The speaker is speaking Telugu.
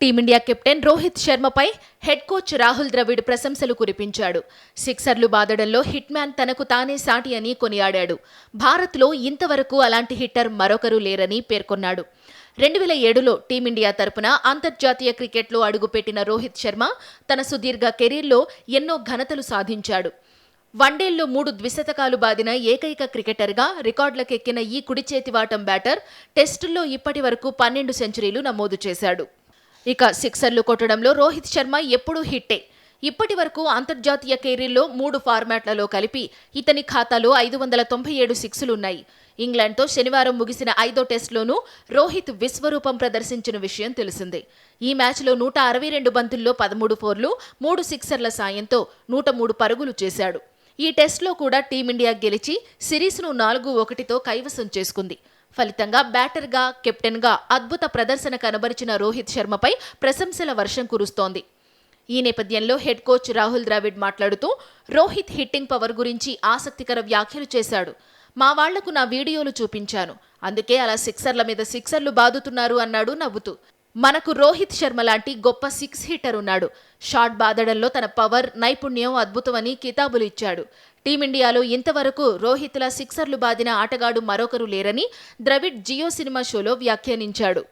టీమిండియా కెప్టెన్ రోహిత్ శర్మపై హెడ్ కోచ్ రాహుల్ ద్రవిడ్ ప్రశంసలు కురిపించాడు. సిక్సర్లు బాదడంలో హిట్ మ్యాన్ తనకు తానే సాటి అని కొనియాడాడు. భారత్లో ఇంతవరకు అలాంటి హిట్టర్ మరొకరు లేరని పేర్కొన్నాడు. రెండు వేల ఏడులో టీమిండియా తరపున అంతర్జాతీయ క్రికెట్లో అడుగుపెట్టిన రోహిత్ శర్మ తన సుదీర్ఘ కెరీర్లో ఎన్నో ఘనతలు సాధించాడు. వన్డేల్లో మూడు ద్విశతకాలు బాదిన ఏకైక క్రికెటర్గా రికార్డులకెక్కిన ఈ కుడిచేతివాటం బ్యాటర్ టెస్టుల్లో ఇప్పటి వరకు పన్నెండు సెంచరీలు నమోదు చేశాడు. ఇక సిక్సర్లు కొట్టడంలో రోహిత్ శర్మ ఎప్పుడూ హిట్టే. ఇప్పటి వరకు అంతర్జాతీయ కెరీర్లో మూడు ఫార్మాట్లలో కలిపి ఇతని ఖాతాలో ఐదు వందల తొంభై ఏడు సిక్సులున్నాయి. ఇంగ్లాండ్తో శనివారం ముగిసిన ఐదో టెస్టులోనూ రోహిత్ విశ్వరూపం ప్రదర్శించిన విషయం తెలిసిందే. ఈ మ్యాచ్లో నూట అరవై రెండు బంతుల్లో పదమూడు ఫోర్లు మూడు సిక్సర్ల సాయంతో నూట మూడు పరుగులు చేశాడు. ఈ టెస్ట్లో కూడా టీమిండియా గెలిచి సిరీస్ను నాలుగు ఒకటితో కైవసం చేసుకుంది. ఫలితంగా బ్యాటర్గా కెప్టెన్గా అద్భుత ప్రదర్శన కనబరిచిన రోహిత్ శర్మపై ప్రశంసల వర్షం కురుస్తోంది. ఈ నేపథ్యంలో హెడ్ కోచ్ రాహుల్ ద్రావిడ్ మాట్లాడుతూ రోహిత్ హిట్టింగ్ పవర్ గురించి ఆసక్తికర వ్యాఖ్యలు చేశాడు. మా వాళ్ళకు నా వీడియోలు చూపించాను. అందుకే అలా సిక్సర్ల మీద సిక్సర్లు బాదుతున్నారు అన్నాడు నవ్వుతూ. మనకు రోహిత్ శర్మ లాంటి గొప్ప సిక్స్ హిట్టర్ ఉన్నాడు. షాట్ బాదడంలో తన పవర్ నైపుణ్యం అద్భుతమని కితాబులు ఇచ్చాడు. టీమిండియాలో ఇంతవరకు రోహిత్ల సిక్సర్లు బాదిన ఆటగాడు మరొకరు లేరని ద్రవిడ్ జియో సినిమా షోలో వ్యాఖ్యానించాడు.